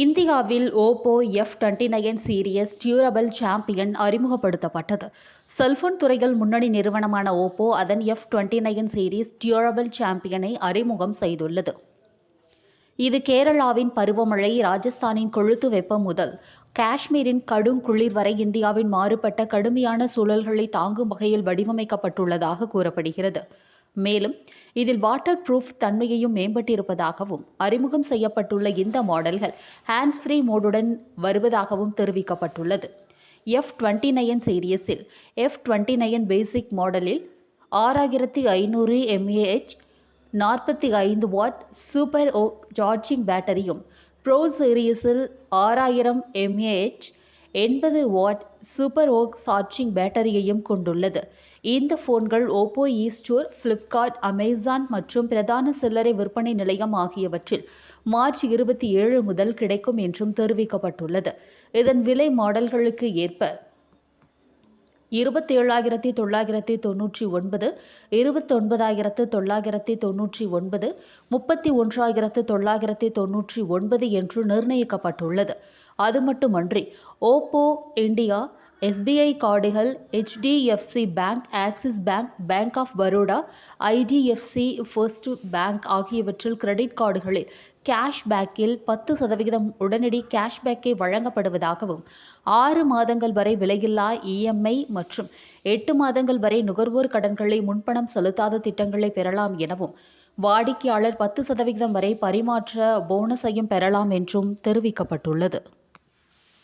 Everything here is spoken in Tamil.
இந்தியாவில் Oppo F twenty nine series durable champion அறிமுகப்படுத்தப்பட்டது. செல்போன் துறையில் முன்னணி நிறுவனமான ஓப்போ அதன் F twenty nine series durable சாம்பியனை அறிமுகம் செய்துள்ளது. இது கேரளாவின் பருவமழை ராஜஸ்தானின் கொழுத்து வெப்பம் முதல் காஷ்மீரின் கடும் குளிர் வரை இந்தியாவின் மாறுபட்ட கடுமையான சூழல்களை தாங்கும் வகையில் வடிவமைக்கப்பட்டுள்ளதாக கூறப்படுகிறது. மேலும் இதில் வாட்டர் ப்ரூஃப் தன்மையையும் மேம்பட்டிருப்பதாகவும் அறிமுகம் செய்யப்பட்டுள்ள இந்த மாடல்கள் ஹேண்ட்ஸ் ஃப்ரீ மோடுடன் வருவதாகவும் தெரிவிக்கப்பட்டுள்ளது. எஃப் டுவெண்ட்டி நைன் சீரியஸில் எஃப் டுவெண்ட்டி நைன் பேசிக் மாடலில் ஆறாயிரத்தி ஐநூறு எம்ஏஹெச் நாற்பத்தி ஐந்து வாட் சூப்பர் ஓ சார்ஜிங் பேட்டரியும் ப்ரோ சீரியஸில் ஆறாயிரம் எம்ஏஹெச் எண்பது வாட் சூப்பர் ஓக் சார்ஜிங் பேட்டரியையும் கொண்டுள்ளது. இந்த போன்கள் Oppo e store Flipkart Amazon மற்றும் பிரதான சில்லறை விற்பனை நிலையம் ஆகியவற்றில் மார்ச் இருபத்தி ஏழு முதல் கிடைக்கும் என்றும் தெரிவிக்கப்பட்டுள்ளது. இதன் விலை மாடல்களுக்கு ஏற்ப இருபத்தேழாயிரத்தி தொள்ளாயிரத்தி தொன்னூற்றி ஒன்பது இருபத்தொன்பதாயிரத்து தொள்ளாயிரத்தி தொன்னூற்றி ஒன்பது முப்பத்தி ஒன்றாயிரத்து தொள்ளாயிரத்தி தொன்னூற்றி ஒன்பது என்று நிர்ணயிக்கப்பட்டுள்ளது. அது மட்டுமன்றி ஓப்போ இந்தியா எஸ்பிஐ கார்டுகள் HDFC bank Axis bank bank of Baroda IDFC first bank ஆகியவற்றில் கிரெடிட் கார்டுகளில் கேஷ்பேக்கில் பத்து சதவிகிதம் உடனடி கேஷ்பேக்கை வழங்கப்படுவதாகவும் ஆறு மாதங்கள் வரை விலையில்லா இஎம்ஐ மற்றும் எட்டு மாதங்கள் வரை நுகர்வோர் கடன்களை முன்பணம் செலுத்தாத திட்டங்களை பெறலாம் எனவும் வாடிக்கையாளர் பத்து சதவிகிதம் வரை பரிமாற்ற போனஸையும் பெறலாம் என்றும் தெரிவிக்கப்பட்டுள்ளது.